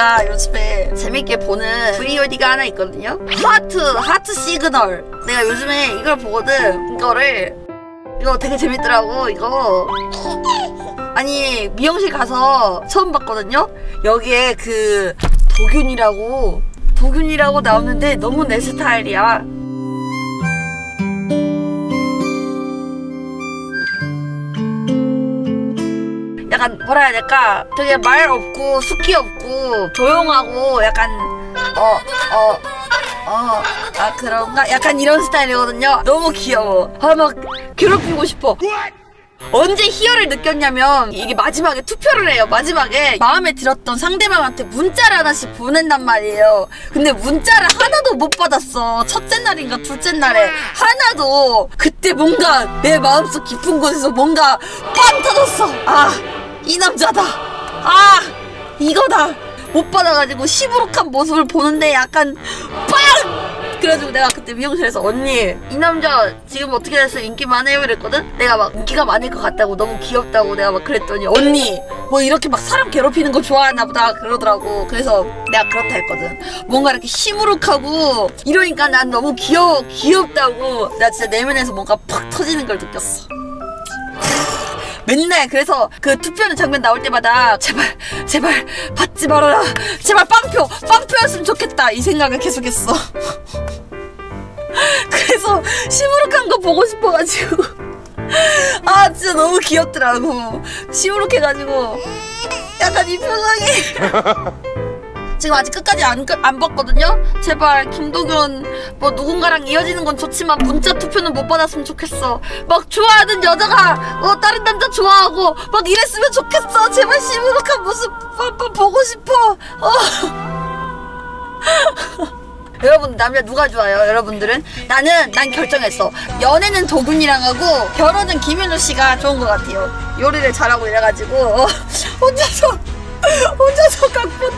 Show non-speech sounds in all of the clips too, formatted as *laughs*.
제가 요즘에 재밌게 보는 VOD가 하나 있거든요. 하트 하트 시그널. 내가 요즘에 이걸 보거든. 이거를 이거 되게 재밌더라고. 이거 아니 미용실 가서 처음 봤거든요. 여기에 그 도균이라고 도균이라고 나오는데 너무 내 스타일이야. 약간 뭐라 해야 될까? 되게 말 없고 숙기 없고 조용하고 약간 어 어 어 아 그런가? 약간 이런 스타일이거든요. 너무 귀여워. 아 막 괴롭히고 싶어. 언제 희열을 느꼈냐면 이게 마지막에 투표를 해요 마지막에 마음에 들었던 상대방한테 문자를 하나씩 보낸단 말이에요 근데 문자를 하나도 못 받았어 첫째 날인가 둘째 날에 하나도 그때 뭔가 내 마음속 깊은 곳에서 뭔가 빵 터졌어 아 이 남자다. 아 이거다. 못 받아가지고 시무룩한 모습을 보는데 약간 빵! 그래가지고 내가 그때 미용실에서 언니 이 남자 지금 어떻게 됐어? 인기 많아요? 이랬거든? 내가 막 인기가 많을 것 같다고 너무 귀엽다고 내가 막 그랬더니 언니 뭐 이렇게 막 사람 괴롭히는 거 좋아하나 보다 그러더라고. 그래서 내가 그렇다 했거든. 뭔가 이렇게 시무룩하고 이러니까 난 너무 귀여워 귀엽다고 내가 진짜 내면에서 뭔가 팍 터지는 걸 느꼈어 맨날 그래서 그 투표하는 장면 나올 때마다 제발 제발 받지 말아라. 제발 빵표 빵표였으면 좋겠다. 이 생각을 계속했어. *laughs* 그래서 시무룩한 거 보고 싶어가지고. 아 진짜 너무 귀엽더라고. 시무룩해가지고. 약간 이 표정이 *laughs* 지금 아직 끝까지 안, 끝- 안 봤거든요? 제발 김도균 뭐 누군가랑 이어지는 건 좋지만 문자 투표는 못 받았으면 좋겠어 막 좋아하는 여자가 어 다른 남자 좋아하고 막 이랬으면 좋겠어 제발 시무룩한 모습 한번 보고 싶어 어. *laughs* 여러분 남자 누가 좋아요 여러분들은? 나는 난 결정했어 연애는 도균이랑 하고 결혼은 김윤우 씨가 좋은 것 같아요 요리를 잘하고 이래가지고 어, 혼자서 혼자서 각본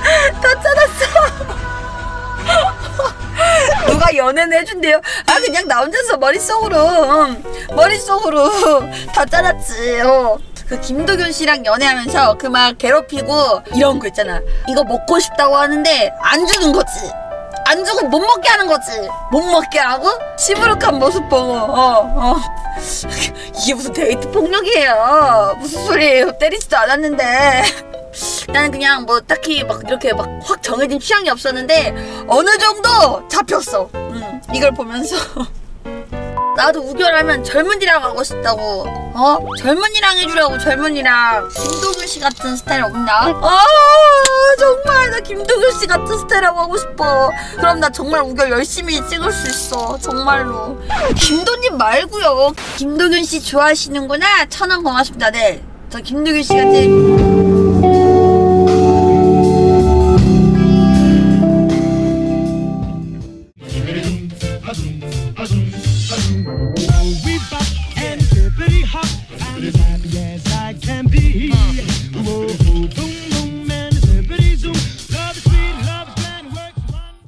연애는 해준대요 아 그냥 나 혼자서 머릿속으로 음, 머릿속으로 *laughs* 다 짜놨지 어. 그 김도균 씨랑 연애하면서 그 막 괴롭히고 이런 거 있잖아 이거 먹고 싶다고 하는데 안 주는 거지 안 주고 못 먹게 하는 거지. 못 먹게 하고 시무룩한 모습 보고 어, 어. *laughs* 이게 무슨 데이트 폭력이에요. 무슨 소리예요. 때리지도 않았는데. 나는 그냥 뭐 딱히 막 이렇게 막 확 정해진 취향이 없었는데 어느 정도 잡혔어. 음, 이걸 보면서 *laughs* 나도 우결하면 젊은이랑 하고 싶다고. 어? 젊은이랑 해주라고 젊은이랑. 김도균 씨 같은 스타일 없나? 아 정말 나 김도균 씨 같은 스타일하고 하고 싶어. 그럼 나 정말 우결 열심히 찍을 수 있어. 정말로. 김도님 말고요. 김도균 씨 좋아하시는구나. 천원 고맙습니다. 네. 저 김도균 씨가 제일